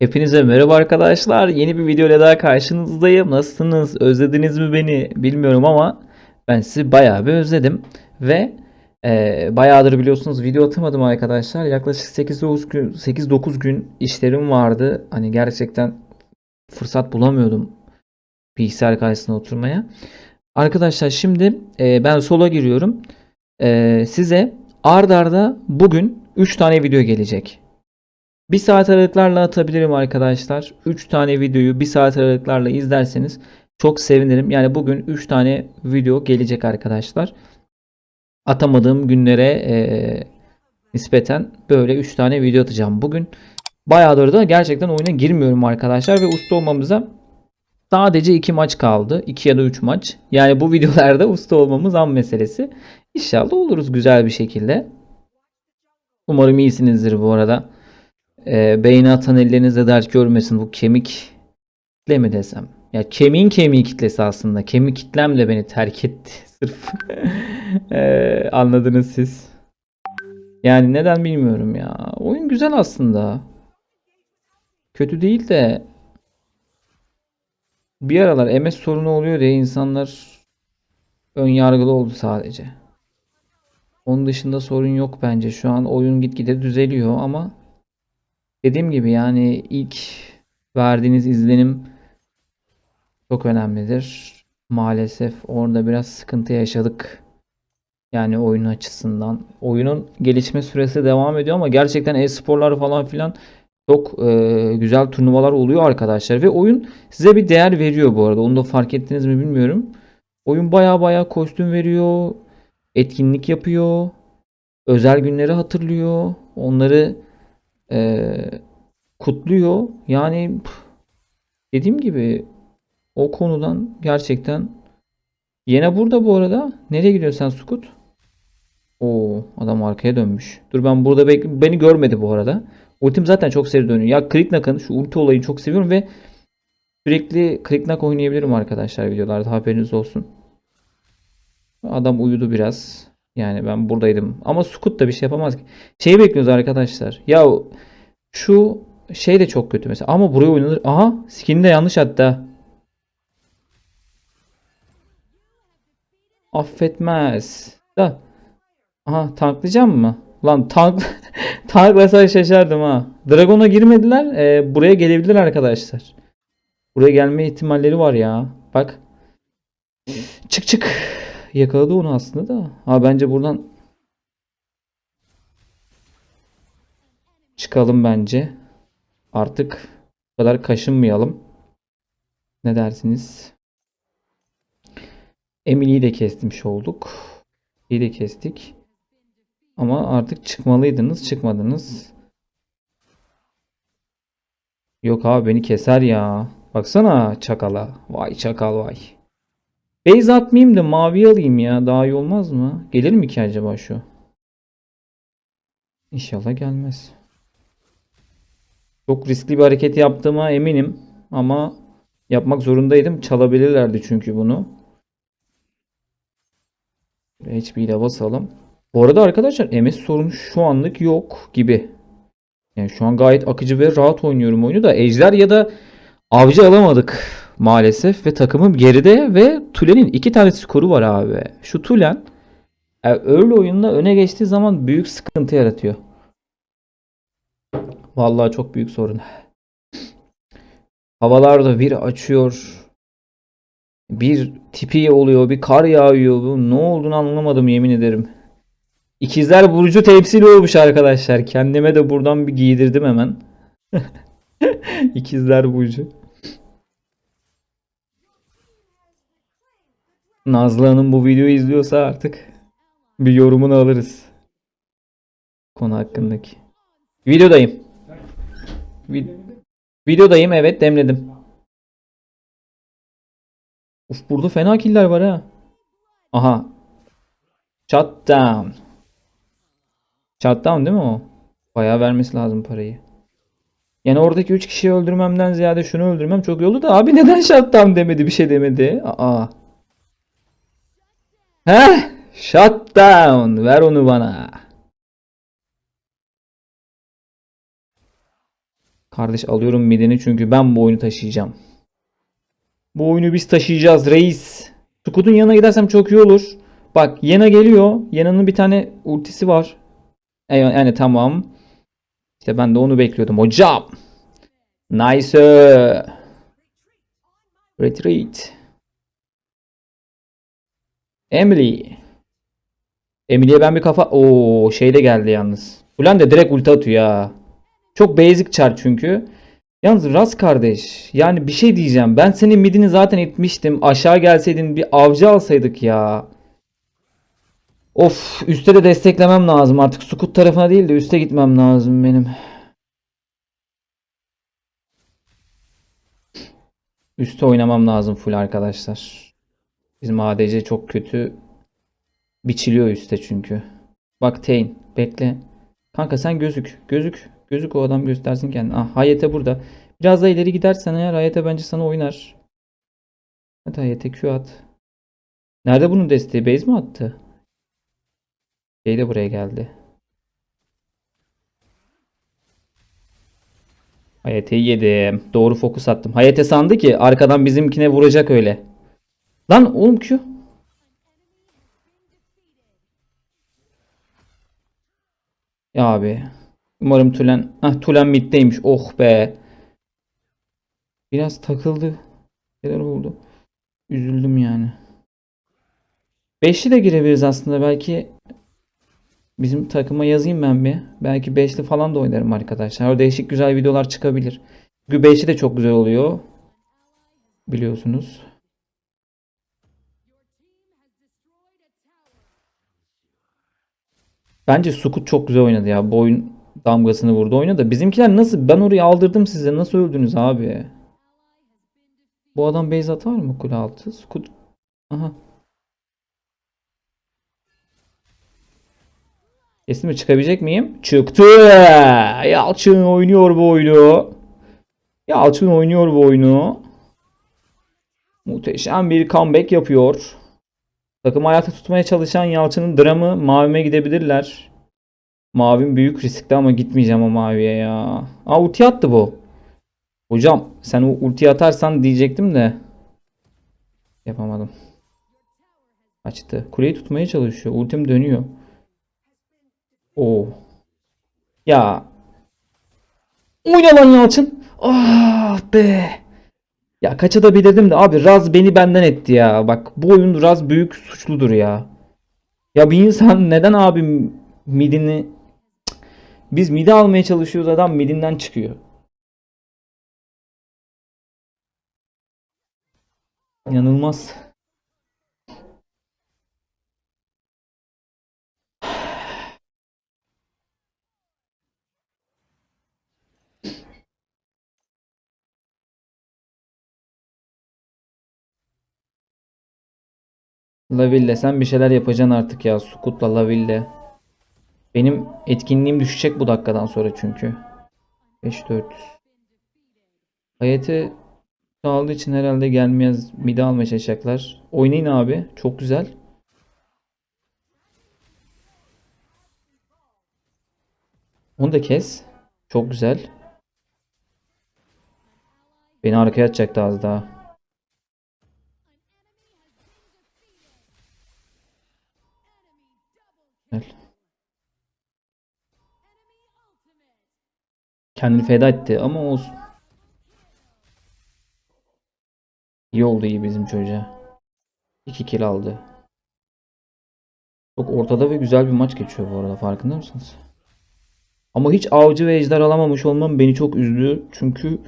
Hepinize merhaba arkadaşlar. Yeni bir video ile daha karşınızdayım. Nasılsınız? Özlediniz mi beni? Bilmiyorum ama ben sizi bayağı bir özledim. Ve e, bayağıdır biliyorsunuz video atamadım arkadaşlar. Yaklaşık 8-9 gün, 8-9 gün işlerim vardı. Hani gerçekten fırsat bulamıyordum bilgisayar karşısına oturmaya. Arkadaşlar şimdi e, ben sola giriyorum. E, size ard arda bugün 3 tane video gelecek. Bir saat aralıklarla atabilirim arkadaşlar. 3 tane videoyu bir saat aralıklarla izlerseniz çok sevinirim. Yani bugün 3 tane video gelecek arkadaşlar. Atamadığım günlere eee, nispeten böyle 3 tane video atacağım bugün. Bayağıdır da gerçekten oyuna girmiyorum arkadaşlar ve usta olmamıza sadece 2 maç kaldı. 2 ya da 3 maç. Yani bu videolarda usta olmamız an meselesi. İnşallah oluruz güzel bir şekilde. Umarım iyisinizdir bu arada. E, beyni atan ellerinizde dert görmesin. Bu kemik kitle mi desem? Ya kemiğin kemiği kitlesi aslında. Kemik kitlem de beni terk etti. Sırf E, anladınız siz. Yani neden bilmiyorum ya. Oyun güzel aslında. Kötü değil de bir aralar MS sorunu oluyor diye insanlar ön yargılı oldu sadece. Onun dışında sorun yok bence. Şu an oyun gitgide düzeliyor ama Dediğim gibi yani ilk verdiğiniz izlenim çok önemlidir. Maalesef orada biraz sıkıntı yaşadık. Yani oyun açısından. Oyunun gelişme süresi devam ediyor ama gerçekten e-sporlar falan filan çok e, güzel turnuvalar oluyor arkadaşlar. Ve oyun size bir değer veriyor bu arada. Onu da fark ettiniz mi bilmiyorum. Oyun baya baya kostüm veriyor. Etkinlik yapıyor. Özel günleri hatırlıyor. Onları e, kutluyor. Yani dediğim gibi o konudan gerçekten yine burada bu arada. Nereye gidiyorsun sen Sukut? Oo adam arkaya dönmüş. Dur ben burada bek beni görmedi bu arada. Ultim zaten çok seri dönüyor. Ya Kriknak'ın şu ulti olayını çok seviyorum ve sürekli Kriknak oynayabilirim arkadaşlar videolarda haberiniz olsun. Adam uyudu biraz. Yani ben buradaydım. Ama Sukut da bir şey yapamaz ki. Şeyi bekliyoruz arkadaşlar. Ya şu şey de çok kötü mesela. Ama buraya oynanır. Aha skin de yanlış hatta. Affetmez. Da. Aha tanklayacağım mı? Lan tank tanklasa şaşardım ha. Dragon'a girmediler. Ee, buraya gelebilir arkadaşlar. Buraya gelme ihtimalleri var ya. Bak. Çık çık. Yakaladı onu aslında da. Ha bence buradan çıkalım bence. Artık bu kadar kaşınmayalım. Ne dersiniz? Emily'yi de kesmiş olduk. İyi de kestik. Ama artık çıkmalıydınız. Çıkmadınız. Yok abi beni keser ya. Baksana çakala. Vay çakal vay. Base atmayayım da mavi alayım ya. Daha iyi olmaz mı? Gelir mi ki acaba şu? İnşallah gelmez. Çok riskli bir hareket yaptığıma eminim. Ama yapmak zorundaydım. Çalabilirlerdi çünkü bunu. HP ile basalım. Bu arada arkadaşlar MS sorunu şu anlık yok gibi. Yani şu an gayet akıcı ve rahat oynuyorum oyunu da. Ejder ya da avcı alamadık maalesef. Ve takımım geride ve Tulen'in iki tane skoru var abi. Şu Tulen e, early oyunda öne geçtiği zaman büyük sıkıntı yaratıyor. Vallahi çok büyük sorun. Havalarda bir açıyor. Bir tipi oluyor. Bir kar yağıyor. Bu ne olduğunu anlamadım yemin ederim. İkizler Burcu temsili olmuş arkadaşlar. Kendime de buradan bir giydirdim hemen. İkizler Burcu. Nazlı Hanım bu videoyu izliyorsa artık bir yorumunu alırız. Konu hakkındaki. Videodayım. Vi- Videodayım evet demledim. Uf burada fena killer var ha. Aha. Shutdown. Shutdown değil mi o? Bayağı vermesi lazım parayı. Yani oradaki 3 kişiyi öldürmemden ziyade şunu öldürmem çok iyi oldu da abi neden shutdown demedi bir şey demedi. Aa. Heh. Shutdown. Ver onu bana. Kardeş alıyorum midini çünkü ben bu oyunu taşıyacağım. Bu oyunu biz taşıyacağız reis. Sukut'un yanına gidersem çok iyi olur. Bak Yena geliyor. Yena'nın bir tane ultisi var. E, Yani tamam. İşte ben de onu bekliyordum hocam. Nice. Retreat. Emily. Emily'e ben bir kafa... Oo şeyle geldi yalnız. Ulan de direkt ulti atıyor ya. Çok basic char çünkü. Yalnız Ras kardeş. Yani bir şey diyeceğim. Ben senin midini zaten etmiştim. Aşağı gelseydin bir avcı alsaydık ya. Of üste de desteklemem lazım artık. Sukut tarafına değil de üste gitmem lazım benim. Üste oynamam lazım full arkadaşlar. Bizim ADC çok kötü biçiliyor üste çünkü. Bak Tain bekle. Kanka sen gözük. Gözük. Gözük o adam göstersin kendini. Ah Hayete burada. Biraz da ileri gidersen eğer Hayete bence sana oynar. Hadi Hayete Q at. Nerede bunun desteği? Base mi attı? Şey de buraya geldi. Hayate'yi yedim. Doğru fokus attım. Hayate sandı ki arkadan bizimkine vuracak öyle. Lan oğlum Q. Ya abi. Umarım Tulen. Ah Tulen middeymiş. Oh be. Biraz takıldı. Neler oldu? Üzüldüm yani. Beşli de girebiliriz aslında. Belki bizim takıma yazayım ben bir. Belki beşli falan da oynarım arkadaşlar. O değişik güzel videolar çıkabilir. Çünkü beşli de çok güzel oluyor. Biliyorsunuz. Bence Sukut çok güzel oynadı ya. Bu damgasını vurdu oynadı. Bizimkiler nasıl? Ben orayı aldırdım size. Nasıl öldünüz abi? Bu adam base atar mı kule altı? Sukut. Aha. Kesin çıkabilecek miyim? Çıktı. Yalçın oynuyor bu oyunu. Yalçın oynuyor bu oyunu. Muhteşem bir comeback yapıyor. Takım ayakta tutmaya çalışan Yalçın'ın dramı mavime gidebilirler. Mavim büyük riskli ama gitmeyeceğim o maviye ya. Aa ulti attı bu. Hocam sen o ulti atarsan diyecektim de. Yapamadım. Açtı. Kuleyi tutmaya çalışıyor. Ultim dönüyor. Oo. Ya. Oyna lan Yalçın. Ah be. Ya kaçabilirdim de abi Raz beni benden etti ya. Bak bu oyun Raz büyük suçludur ya. Ya bir insan neden abi midini biz midi almaya çalışıyoruz adam midinden çıkıyor. İnanılmaz. Laville sen bir şeyler yapacaksın artık ya. Sukut'la Laville. Benim etkinliğim düşecek bu dakikadan sonra çünkü. 5-4. Hayati aldığı için herhalde gelmez. Mide almaya çalışacaklar. Oynayın abi. Çok güzel. Onu da kes. Çok güzel. Beni arkaya atacaktı az daha. Kendini feda etti ama olsun. İyi oldu iyi bizim çocuğa. 2 kill aldı. Çok ortada ve güzel bir maç geçiyor bu arada farkında mısınız? Ama hiç avcı ve ejder alamamış olmam beni çok üzdü. Çünkü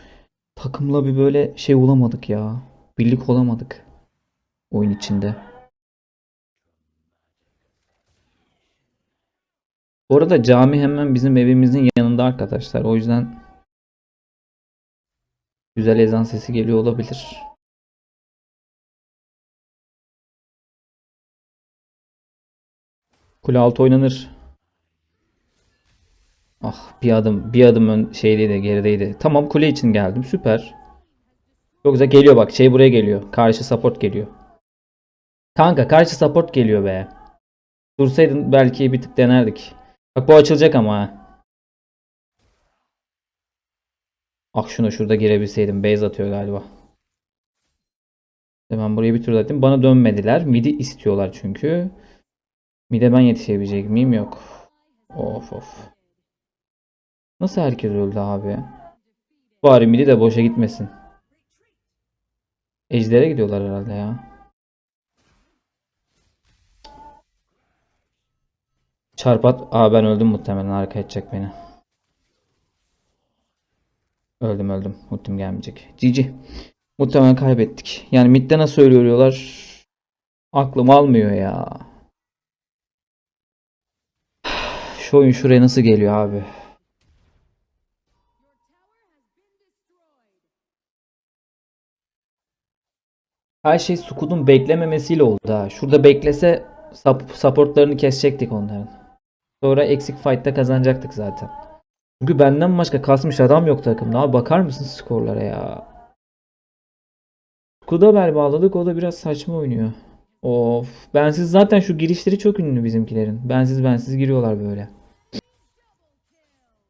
takımla bir böyle şey olamadık ya. Birlik olamadık. Oyun içinde. Bu arada cami hemen bizim evimizin yanında arkadaşlar. O yüzden güzel ezan sesi geliyor olabilir. Kule altı oynanır. Ah bir adım bir adım ön şeydeydi gerideydi. Tamam kule için geldim süper. Çok güzel geliyor bak şey buraya geliyor. Karşı support geliyor. Kanka karşı support geliyor be. Dursaydın belki bir tık denerdik. Bak bu açılacak ama. ha. Şuna şurada girebilseydim. Base atıyor galiba. Ben burayı bir tur atayım. Bana dönmediler. Midi istiyorlar çünkü. Mide ben yetişebilecek miyim? Yok. Of of. Nasıl herkes öldü abi? Bari midi de boşa gitmesin. Ejder'e gidiyorlar herhalde ya. Çarpat. Aa ben öldüm muhtemelen. Harika edecek beni. Öldüm öldüm. Ultim gelmeyecek. GG. Muhtemelen kaybettik. Yani midde nasıl ölüyorlar? Aklım almıyor ya. Şu oyun şuraya nasıl geliyor abi? Her şey Sukut'un beklememesiyle oldu ha. Şurada beklese supportlarını kesecektik onların. Sonra eksik fight'ta kazanacaktık zaten. Çünkü benden başka kasmış adam yok takımda. Abi bakar mısın skorlara ya? Kuda bel bağladık. O da biraz saçma oynuyor. Of. Bensiz zaten şu girişleri çok ünlü bizimkilerin. Bensiz bensiz giriyorlar böyle.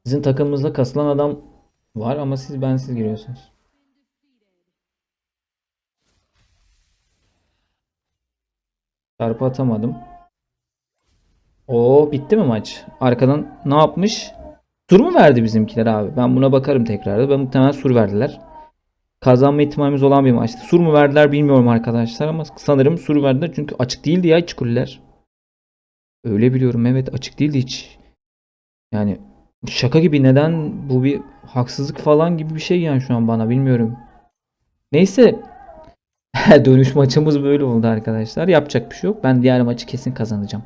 Sizin takımınızda kasılan adam var ama siz bensiz giriyorsunuz. Çarpı atamadım. Oo bitti mi maç? Arkadan ne yapmış? Sur mu verdi bizimkiler abi? Ben buna bakarım tekrar. Ben muhtemelen sur verdiler. Kazanma ihtimalimiz olan bir maçtı. Sur mu verdiler bilmiyorum arkadaşlar ama sanırım sur verdiler. Çünkü açık değildi ya kuleler. Öyle biliyorum evet açık değildi hiç. Yani şaka gibi neden bu bir haksızlık falan gibi bir şey yani şu an bana bilmiyorum. Neyse dönüş maçımız böyle oldu arkadaşlar. Yapacak bir şey yok. Ben diğer maçı kesin kazanacağım.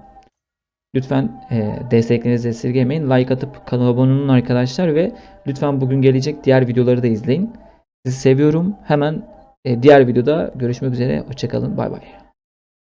Lütfen e, desteklerinizi esirgemeyin. Like atıp kanala abone olun arkadaşlar ve lütfen bugün gelecek diğer videoları da izleyin. Sizi seviyorum. Hemen e, diğer videoda görüşmek üzere. Hoşçakalın. Bay bay.